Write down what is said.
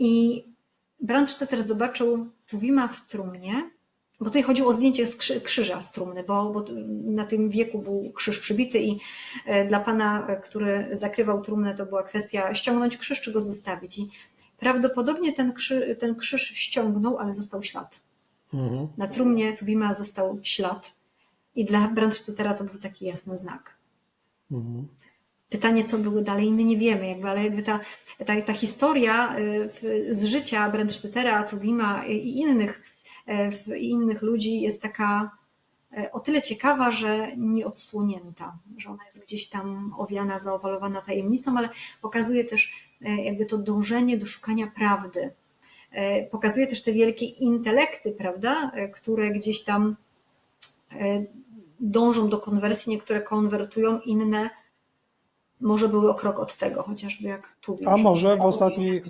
I Brandstetter zobaczył Tuwima w trumnie, bo tutaj chodziło o zdjęcie z krzyża z trumny, bo, bo na tym wieku był krzyż przybity i e, dla pana, e, który zakrywał trumnę, to była kwestia ściągnąć krzyż czy go zostawić. I prawdopodobnie ten, krzy, ten krzyż ściągnął, ale został ślad. Mhm. Na trumnie Tuwima został ślad i dla Brandstettera to był taki jasny znak. Mhm. Pytanie, co było dalej, my nie wiemy, jakby, ale jakby ta, ta, ta historia y, z życia Brandstettera, Tuwima i innych, w- i innych ludzi jest taka e, o tyle ciekawa, że nieodsłonięta, że ona jest gdzieś tam owiana, zaowalowana tajemnicą, ale pokazuje też jakby to dążenie do szukania prawdy. Pokazuje też te wielkie intelekty, prawda, które gdzieś tam dążą do konwersji, niektóre konwertują, inne może były o krok od tego, chociażby jak Tuwim. A może w ostatnich